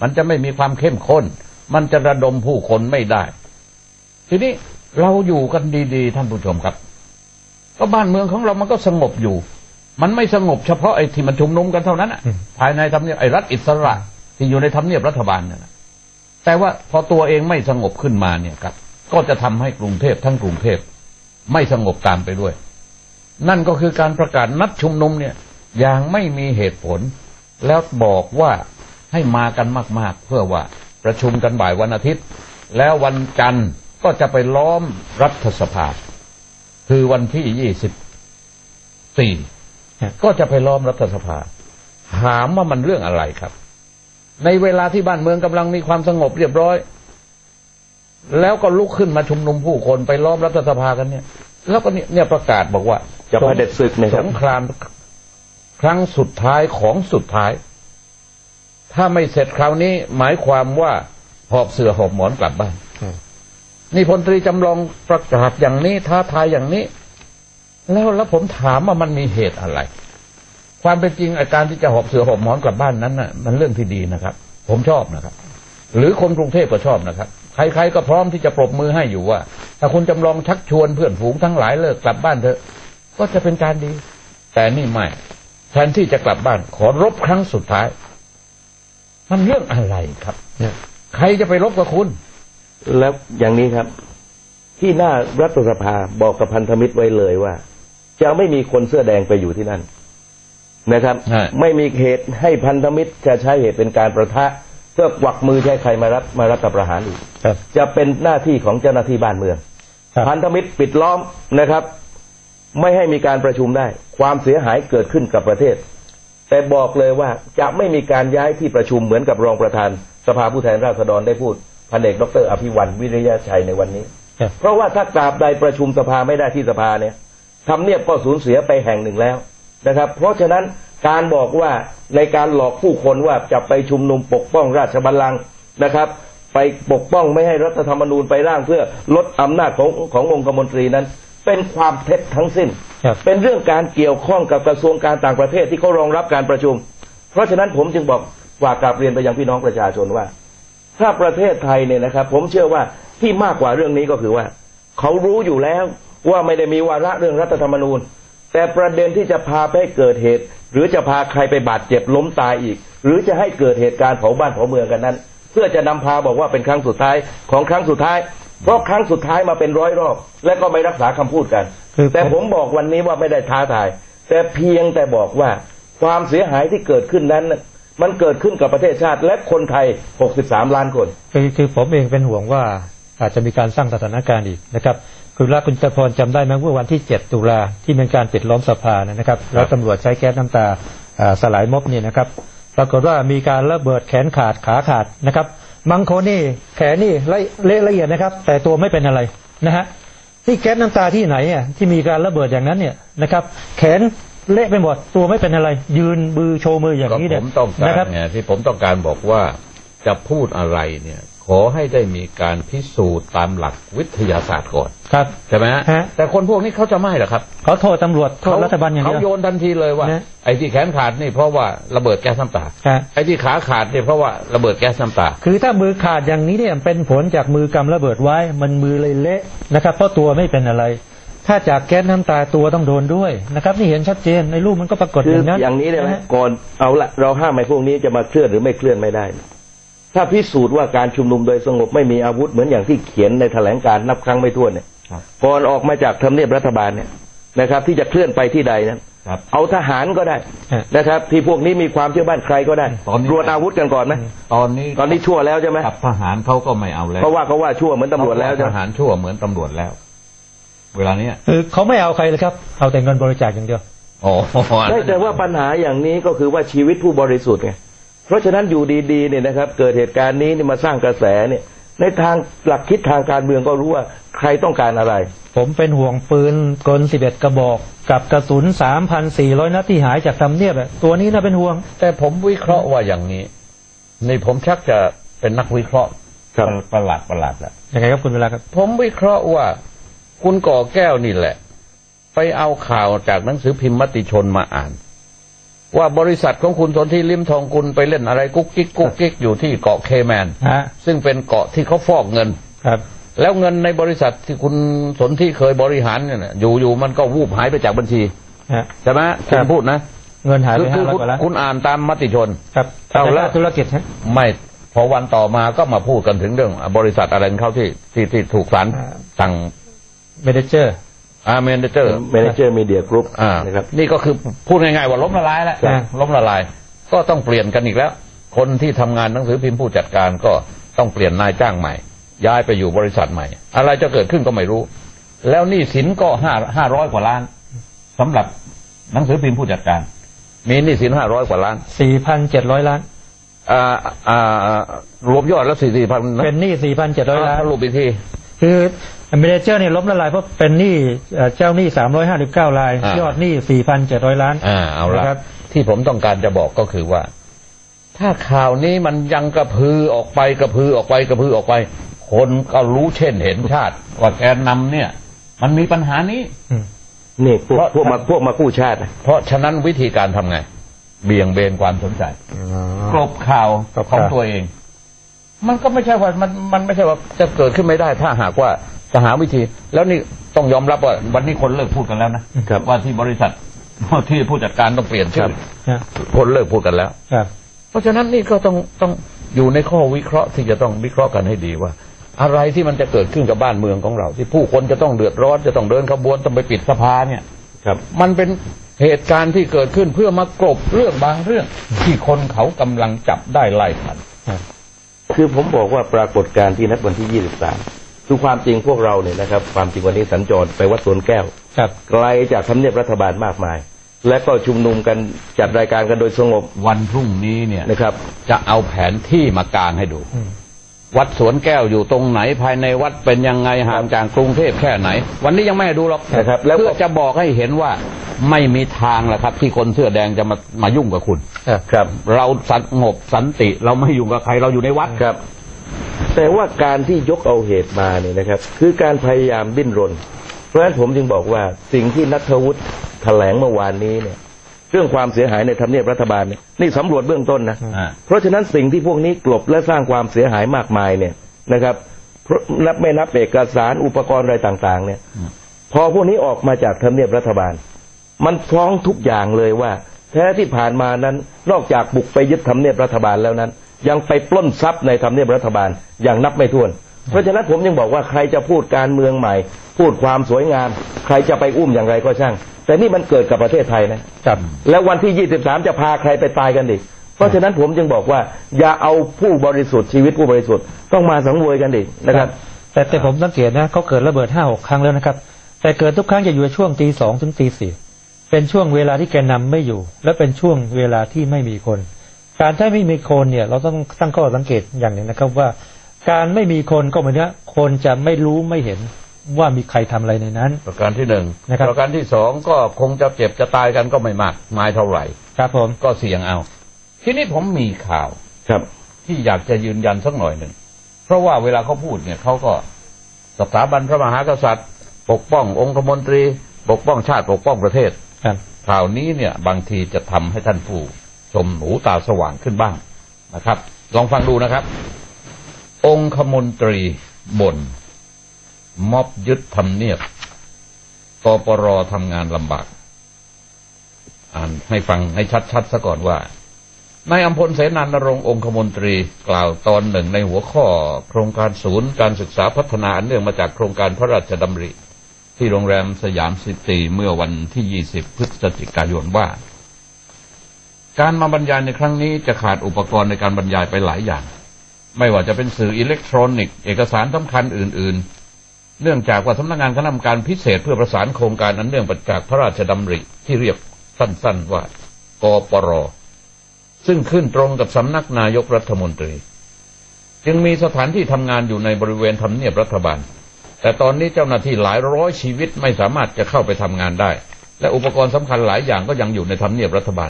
มันจะไม่มีความเข้มข้น มันจะระดมผู้คนไม่ได้ ทีนี้เราอยู่กันดีๆ ท่านผู้ชมครับ ก็บ้านเมืองของเรามันก็สงบอยู่ มันไม่สงบเฉพาะไอ้ที่มันชุมนุมกันเท่านั้นอะอืมภายในทำเนียบไอ้รัฐอิสระ ที่อยู่ในทำเนียบรัฐบาลนั่นน่ะแต่ว่าพอตัวเองไม่สงบขึ้นมาเนี่ยครับ ก็จะทำให้กรุงเทพทั้งกรุงเทพไม่สงบตามไปด้วย นั่นก็คือการประกาศนัดชุมนุมเนี่ย อย่างไม่มีเหตุผล แล้วบอกว่า ให้มากันมาก ๆ เพื่อว่าประชุมกันบ่ายวันอาทิตย์ แล้ววันจันทร์ก็จะไปล้อมรัฐสภา คือวันที่ยี่สิบสี่ครับก็จะไปล้อมรัฐสภา ถามว่ามันเรื่องอะไรครับ ในเวลาที่บ้านเมืองกำลังมีความสงบเรียบร้อย แล้วก็ลุกขึ้นมาชุมนุมผู้คนไปล้อมรัฐสภากันเนี่ย แล้วก็เนี่ยเนี่ยประกาศบอกว่า จะเผด็จศึกนะคสรับงครามครั้งสุดท้ายของสุดท้าย ถ้าไม่เสร็จคราวนี้หมายความว่าหอบเสือหอบหมอนกลับบ้านอืมนี่พลตรีจำลองประกาศอย่างนี้ท้าทายอย่างนี้ แล้วแล้วผมถามว่ามันมีเหตุอะไร ความเป็นจริงอาการที่จะหอบเสือหอบหมอนกลับบ้านนั้นน่ะ มันเรื่องที่ดีนะครับ ผมชอบนะครับ หรือคนกรุงเทพก็ชอบนะครับใครๆก็พร้อมที่จะปรบมือให้อยู่ว่า ถ้าคุณจำลองชักชวนเพื่อนฝูงทั้งหลายเลิกกลับบ้านเถอะ ก็จะเป็นการดี แต่นี่ไม่แทนที่จะกลับบ้าน ขอรบครั้งสุดท้าย มันเรื่องอะไรครับ เนี่ย ใครจะไปรบกับคุณ แล้วอย่างนี้ครับ ที่หน้ารัฐสภาบอกกับพันธมิตรไว้เลยว่า จะไม่มีคนเสื้อแดงไปอยู่ที่นั่นนะครับใช่ไม่มีเหตุให้พันธมิตรจะใช้เหตุเป็นการประทะเพื่อกวักมือใช้ใครมารับมารับกับประหารอีกครับจะเป็นหน้าที่ของเจ้าหน้าที่บ้านเมืองครับพันธมิตรปิดล้อมนะครับ ไม่ให้มีการประชุมได้ ความเสียหายเกิดขึ้นกับประเทศ แต่บอกเลยว่าจะไม่มีการย้ายที่ประชุมเหมือนกับรองประธาน สภาผู้แทนราษฎรได้พูดพันเอกดรอภิวันวิริยะชัยในวันนี้ครับเพราะว่าถ้าตราบใดประชุมสภาไม่ได้ที่สภาเนี่ยทำเนียบก็สูญเสียไปแห่งหนึ่งแล้วนะครับ เพราะฉะนั้นการบอกว่าในการหลอกผู้คนว่าจะไปชุมนุมปกป้องราชบัลลังก์นะครับ ไปปกป้องไม่ให้รัฐธรรมนูญไปร่างเพื่อลดอำนาจของขององคมนตรีนั้น เป็นความเท็จทั้งสิ้นครับเป็นเรื่องการเกี่ยวข้องกับกระทรวงการต่างประเทศที่เขารองรับการประชุม เพราะฉะนั้นผมจึงบอกฝากกราบเรียนไปยังพี่น้องประชาชนว่า ถ้าประเทศไทยเนี่ยนะครับ ผมเชื่อว่าที่มากกว่าเรื่องนี้ก็คือว่า เขารู้อยู่แล้วว่าไม่ได้มีวาระเรื่องรัฐธรรมนูญ แต่ประเด็นที่จะพาไปให้เกิดเหตุ หรือจะพาใครไปบาดเจ็บล้มตายอีก หรือจะให้เกิดเหตุการณ์เผาบ้านเผาเมืองกันนั้น เพื่อจะนำพาบอกว่าเป็นครั้งสุดท้ายของครั้งสุดท้าย เพราะครั้งสุดท้ายมาเป็นร้อยรอบ และก็ไม่รักษาคำพูดกันคือแต่ผมบอกวันนี้ว่าไม่ได้ท้าทาย แต่เพียงแต่บอกว่าความเสียหายที่เกิดขึ้นนั้นน่ะมันเกิดขึ้นกับประเทศชาติ และคนไทย 63 ล้านคนคือคือผมเองเป็นห่วงว่าอาจจะมีการสร้างสถานการณ์อีกนะครับคุณรักคุณจพรจำได้ไหมเมื่อวันที่ 7 ตุลาที่เป็นการปิดล้อมสภานะครับ แล้วตำรวจใช้แก๊สน้ำตาอ่าสลายม็อบเนี่ยนะครับ ปรากฏว่ามีการระเบิดแขนขาดขาขาดนะครับ บางคนนี่แขนนี่เละละเอียดนะครับ แต่ตัวไม่เป็นอะไรนะฮะที่แก๊สน้ำตาที่ไหนอะที่มีการระเบิดอย่างนั้นเนี่ยนะครับ แขนเละไปหมดตัวไม่เป็นอะไร ยืนบือโชว์มืออย่างนี้เนี่ยมต้องการนะครับเนี่ยที่ผมต้องการบอกว่าจะพูดอะไรเนี่ย ขอให้ได้มีการพิสูจน์ตามหลักวิทยาศาสตร์ก่อนครับใช่ไหมฮะฮะ แต่คนพวกนี้เขาจะไม่หรอกครับเขาโทษตำรวจโทษรัฐบาลอย่างเขาเดียวโยนทันทีเลยว่า นะ ไอ้ที่แขนขาดนี่เพราะว่าระเบิดแก๊สน้ำตาฮะไอ้ที่ขาขาดนี่เพราะว่าระเบิดแก๊สน้ำตา คือถ้ามือขาดอย่างนี้เนี่ยเป็นผลจากมือกำระเบิดไว้ มันมือเลยเละนะครับ เพราะตัวไม่เป็นอะไร ถ้าจากแก๊สน้ำตาตัวต้องโดนด้วยนะครับ นี่เห็นชัดเจนในรูปมันก็ปรากฏคืออย่างนั้นอย่างนี้เลยไหมะฮะ ก่อนเอาละเราห้ามไอ้พวกนี้จะมาเคลื่อนหรือไม่เคลื่อนไม่ได้ ถ้าพิสูจน์ว่าการชุมนุมโดยสงบไม่มีอาวุธเหมือนอย่างที่เขียนในแถลงการณ์นับครั้งไม่ถ้วนเนี่ยครับก่อนออกมาจากทำเนียบรัฐบาลเนี่ยนะครับ ที่จะเคลื่อนไปที่ใดนั้นครับเอาทหารก็ได้ฮะนะครับ ที่พวกนี้มีความเชื่อบ้านใครก็ได้ตอนนี้รวจอาวุธกันก่อนไหมตอนนี้ตอนนี้ชั่วแล้วใช่ไหมกับทหารเขาก็ไม่เอาแล้วเพราะว่าเขาว่าชั่วเหมือนตำรวจแล้วใช่ทไหมหารชั่วเหมือนตำรวจแล้ว เวลาเนี้ยคือเขาไม่เอาใครเลยครับเอาแต่เงินบริจาคอย่างเดียวอ๋อได้แต่ว่าปัญหาอย่างนี้ก็คือว่าชีวิตผู้บริสุทธิ์ไง เพราะฉะนั้นอยู่ดีๆเนี่ยนะครับ เกิดเหตุการณ์นี้เนี่ยมาสร้างกระแสเนี่ย ในทางหลักคิดทางการเมืองก็รู้ว่าใครต้องการอะไร ผมเป็นห่วงปืนกล11กระบอก กับกระสุน3,400นัดที่หายจากทำเนียบอะตัวนี้น่าเป็นห่วง แต่ผมวิเคราะห์ว่าอย่างนี้นี่ผมชักจะเป็นนักวิเคราะห์ครับประหลาดประหลาดแล้วยังไงครับคุณเวลาครับ ผมวิเคราะห์ว่าคุณก่อแก้วนี่แหละ ไปเอาข่าวจากหนังสือพิมพ์มติชนมาอ่าน ว่าบริษัทของคุณสนที่ลิมทองกุลไปเล่นอะไรกุ๊กกิ๊กกุ๊กกิ๊กอยู่ที่เกาะเคแมนฮะซึ่งเป็นเกาะที่เขาฟอกเงินครับ แล้วเงินในบริษัทที่คุณสนที่เคยบริหารเนี่ยนะอยู่อยู่มันก็วูบหายไปจากบัญชีฮะใช่ไหมครัคุบณพูดนะ เงินหายไปคืห้าร้อยคุณกว่าล้านคุณอ่านตามมติชน ครับเอาแล้วธุรกิจฮะไม่พอวันต่อมาก็มาพูดกันถึงเรื่อง บริษัทอะไรของเขาที่ที่ที่ถูกศาลอ่าสั่งเมเนเจอร์ อาเมนเจอร์เมนเจอร์มีเดียกรุ๊ปอ่านะครับ นี่ก็คือพูดง่ายๆว่าล้มละลายแล้วครับล้มละลาย ก็ต้องเปลี่ยนกันอีกแล้ว คนที่ทำงานหนังสือพิมพ์ผู้จัดการก็ต้องเปลี่ยนนายจ้างใหม่ ย้ายไปอยู่บริษัทใหม่ อะไรจะเกิดขึ้นก็ไม่รู้ แล้วหนี้สินก็ห้าห้าร้อยกว่าล้านสำหรับหนังสือพิมพ์ผู้จัดการ มีหนี้สินห้าร้อยกว่าล้านสี่พันเจ็ดร้อยล้านอ่าอ่ารวมยอดแล้วสี่สี่พันเป็นหนี้สี่พันเจ็ดร้อยล้านสรุปอีกที คือเมเนเจอร์เนี่ยล้มละลายเพราะเป็นหนี้เอ่อเจ้าหนี้สามร้อยห้าสิบเก้ารายอ่าย ยอดหนี้สี่พันเจ็ดร้อยล้านอ่าเอาละนะครับ ที่ผมต้องการจะบอกก็คือว่า ถ้าข่าวนี้มันยังกระพือออกไปกระพือออกไปกระพือออกไป คนก็รู้เช่นเห็นชาติว่าแกนนำเนี่ย มันมีปัญหานี้อืมนี่พวกเพราะพวกมาพวกมากู้ชาตินะเพราะฉะนั้นวิธีการทำไง เบี่ยงเบนความสนใจกลบข่าวกลบของข่าวตัวเอง มันก็ไม่ใช่ว่ามันมันไม่ใช่ว่าจะเกิดขึ้นไม่ได้ ถ้าหากว่าจะหาวิธี แล้วนี่ต้องยอมรับว่าวันนี้คนเลิกพูดกันแล้วนะครับว่าที่บริษัทที่ผู้จัดการต้องเปลี่ยนชื่อนะคนเลิกพูดกันแล้วครับ เพราะฉะนั้นนี่ก็ต้องต้องอยู่ในข้อวิเคราะห์ที่จะต้องวิเคราะห์กันให้ดีว่า อะไรที่มันจะเกิดขึ้นกับบ้านเมืองของเรา ที่ผู้คนจะต้องเดือดร้อนจะต้องเดินขบวนต้องไปปิดสภาเนี่ยครับ มันเป็นเหตุการณ์ที่เกิดขึ้นเพื่อมากลบเรื่องบางเรื่องที่คนเขากำลังจับได้ไล่ทัน คือผมบอกว่าปรากฏการณ์ที่นัดวันที่ 23คือความจริงพวกเราเนี่ยนะครับ ความจริงวันนี้สัญจรไปวัดสวนแก้วครับไกลจากทำเนียบรัฐบาลมากมาย และก็ชุมนุมกันจัดรายการกันโดยสงบวันพรุ่งนี้เนี่ยนะครับ จะเอาแผนที่มากางให้ดูอืม วัดสวนแก้วอยู่ตรงไหนภายในวัดเป็นยังไงห่างจากกรุงเทพแค่ไหน วันนี้ยังไม่ให้ดูหรอกนะครับแล้วก็เพื่อจะบอกให้เห็นว่าไม่มีทางแหละครับ ที่คนเสื้อแดงจะมามายุ่งกับคุณครับครับ เราสงบสันติ เราไม่ยุ่งกับใครเราอยู่ในวัดครับ แต่ว่าการที่ยกเอาเหตุมาเนี่ยนะครับ คือการพยายามดิ้นรน เพราะฉะนั้นผมจึงบอกว่าสิ่งที่นัทวุฒิแถลงเมื่อวานนี้เนี่ย เรื่องความเสียหายในทำเนียบรัฐบาลเนี่ยนี่สำรวจเบื้องต้นนะอ่า เพราะฉะนั้นสิ่งที่พวกนี้กลบและสร้างความเสียหายมากมายเนี่ยนะครับเพราะนับไม่นับเอกสารอุปกรณ์อะไรต่าง ๆ เนี่ยอืมพอพวกนี้ออกมาจากทำเนียบรัฐบาล มันฟ้องทุกอย่างเลยว่า แท้ที่ผ่านมานั้นนอกจากบุกไปยึดทำเนียบรัฐบาลแล้วนั้น ยังไปปล้นทรัพย์ในทำเนียบรัฐบาลอย่างนับไม่ถ้วน เพราะฉะนั้นผมยังบอกว่าใครจะพูดการเมืองใหม่ พูดความสวยงาม ใครจะไปอุ้มอย่างไรก็ช่าง แต่นี่มันเกิดกับประเทศไทยนะครับแล้ววันที่ 23 จะพาใครไปตายกันอีกเพราะฉะนั้นผมจึงบอกว่า อย่าเอาผู้บริสุทธิ์ชีวิตผู้บริสุทธิ์ต้องมาสังเวยกันอีกนะครับ แต่แต่ผมสังเกตนะเขาเกิดระเบิดห้าหกครั้งแล้วนะครับ แต่เกิดทุกครั้งจะอยู่ในช่วงตีสองถึงตีสี่เป็นช่วงเวลาที่แกนนำไม่อยู่ และเป็นช่วงเวลาที่ไม่มีคน การที่ไม่มีคนเนี่ย เราต้องตั้งข้อสังเกตอย่างหนึ่งนะครับว่า การไม่มีคนก็หมายถึงว่าคนจะไม่รู้ไม่เห็นว่ามีใครทำอะไรในนั้น ประการที่หนึ่งนะครับประการที่สองก็คงจะเจ็บจะตายกันก็ไม่มากมายเท่าไหร่ ครับผมก็เสี่ยงเอา ทีนี้ผมมีข่าวครับ ที่อยากจะยืนยันสักหน่อยหนึ่งเพราะว่าเวลาเขาพูดเนี่ยเขาก็สถาบันพระมหากษัตริย์ ปกป้ององคมนตรี ปกป้องชาติปกป้องประเทศครับข่าวนี้เนี่ยบางทีจะทำให้ท่านผู้ชมหูตาสว่างขึ้นบ้างนะครับ ลองฟังดูนะครับ องคมนตรีบน่นม็อบยึดทำเนียบกปรทำงานลำบาก อ่านให้ฟังให้ชัดๆซะก่อนว่านายอัมพลเสนานรงค์องคมนตรีกล่าวตอนหนึ่งในหัวข้อ โครงการศูนย์การศึกษาพัฒนาอันเนื่องมาจากโครงการพระราชดำริ ที่โรงแรมสยามซิตี้เมื่อวันที่ 20 พฤศจิกายนว่า การมาบรรยายในครั้งนี้จะขาดอุปกรณ์ในการบรรยายไปหลายอย่าง ไม่ว่าจะเป็นสื่ออิเล็กทรอนิกส์เอกสารสำคัญอื่น ๆ เนื่องจากว่าสำนักงานคณะกรรมการพิเศษเพื่อประสานโครงการอันเนื่องมาจากพระราชดำริที่เรียกสั้น ๆ ว่ากปร ซึ่งขึ้นตรงกับสำนักนายกรัฐมนตรี จึงมีสถานที่ทำงานอยู่ในบริเวณทำเนียบรัฐบาล แต่ตอนนี้เจ้าหน้าที่หลายร้อยชีวิตไม่สามารถจะเข้าไปทำงานได้ และอุปกรณ์สำคัญหลายอย่างก็ยังอยู่ในทำเนียบรัฐบาล